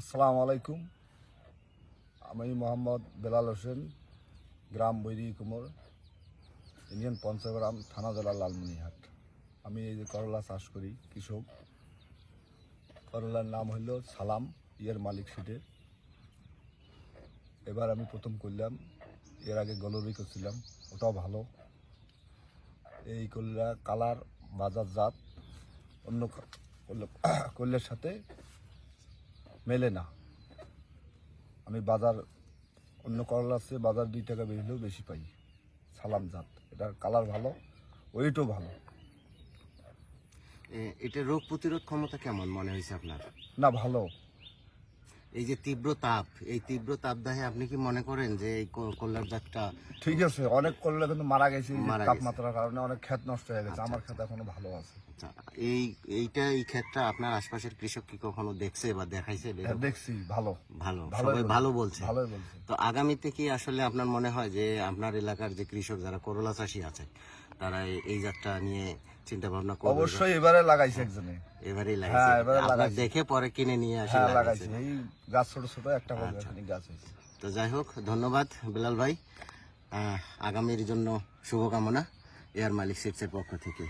আসসালামু আলাইকুম। আমি মোহাম্মদ বেলাল হোসেন, গ্রাম বৈরি কুমোর, ইন্ডিয়ান পঞ্চগ্রাম, থানা জেলা লালমনিহাট আমি এই যে করলা চাষ করি, কৃষক। করলার নাম হইল সালাম, ইয়ের মালিক সিটে এবার আমি প্রথম করলাম, এর আগে গলরি করছিলাম, ওটাও ভালো। এই করলা কালার বাজার জাত, অন্য করলের সাথে মেলে না। আমি বাজার অন্য করলা আছে বাজার দুই টাকা বেশিলেও বেশি পাই। সালাম জাত। এটার কালার ভালো ওয়েটও ভালো। এটা রোগ প্রতিরোধ ক্ষমতা কেমন মনে হয়েছে আপনার? না ভালো। এই যে তীব্র তাপ এই তীব্র তাপদাহে আপনি কি মনে করেন যে এই ক- কল্যাণ জাতটা ঠিক আছে অনেক করলে কিন্তু মারা গেছে। তাপমাত্রার কারণে অনেক ক্ষেত নষ্ট হয়ে গেছে আমার ক্ষেত এখনও ভালো আছে। আচ্ছা, এই এইটা এই ক্ষেত্রে আপনার আশপাশের কৃষক কি কখনো দেখছে বা দেখাইছে? হ্যাঁ, দেখছি ভালো। ভালো সবাই ভালো বলছে। ভালোই বলছে। তো আগামীতে কি আসলে আপনার মনে হয় যে আপনার এলাকার যে কৃষক যারা করলা চাষী আছে তারা এই- জাতটা নিয়ে চিন্তা ভাবনা করবে অবশ্যই এবারে লাগাইছে একজনে। এবারেই হ্যাঁ, লাগাইছে। এবারে লাগাইছে। দেখে পরে কিনে নিয়ে আসে হ্যাঁ লাগাইছে। এই গাছ ছোট ছোট একটা হবে এখানে গাছ হয়েছে। তো যাই হোক ধন্যবাদ বিলাল ভাই। আগামীর জন্য শুভকামনা এয়ার মালিক সিটসের পক্ষ থেকে।